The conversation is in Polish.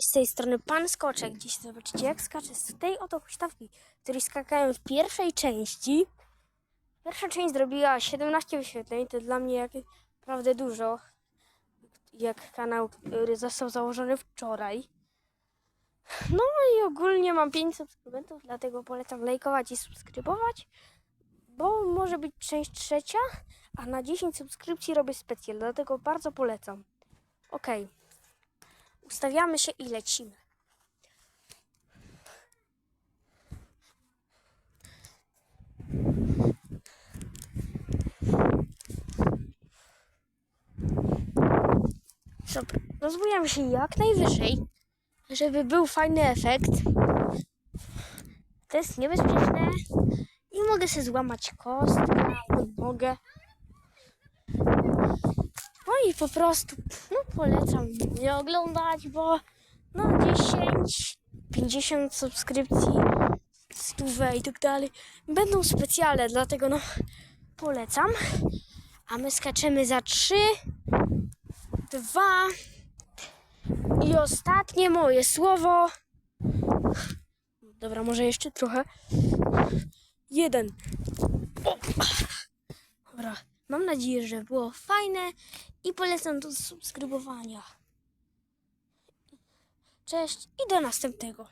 Z tej strony Pan Skoczek. Dziś zobaczycie jak skaczę z tej oto huśtawki, której skakałem w pierwszej części. Pierwsza część zrobiła 17 wyświetleń, to dla mnie jak naprawdę dużo. Jak kanał, który został założony wczoraj. No i ogólnie mam 5 subskrybentów, dlatego polecam lajkować i subskrybować, bo może być część trzecia, a na 10 subskrypcji robię specjal, dlatego bardzo polecam. Okej. Ustawiamy się i lecimy. Dobra, rozbujam się jak najwyżej, żeby był fajny efekt. To jest niebezpieczne i mogę sobie złamać kostkę, mogę. No i po prostu no polecam nie oglądać, bo no 10, 50 subskrypcji, stówę i tak dalej będą specjalne, dlatego no polecam. A my skaczemy za 3, 2 i ostatnie moje słowo. Dobra, może jeszcze trochę. Jeden. O. Dobra, mam nadzieję, że było fajne i polecam do subskrybowania. Cześć i do następnego.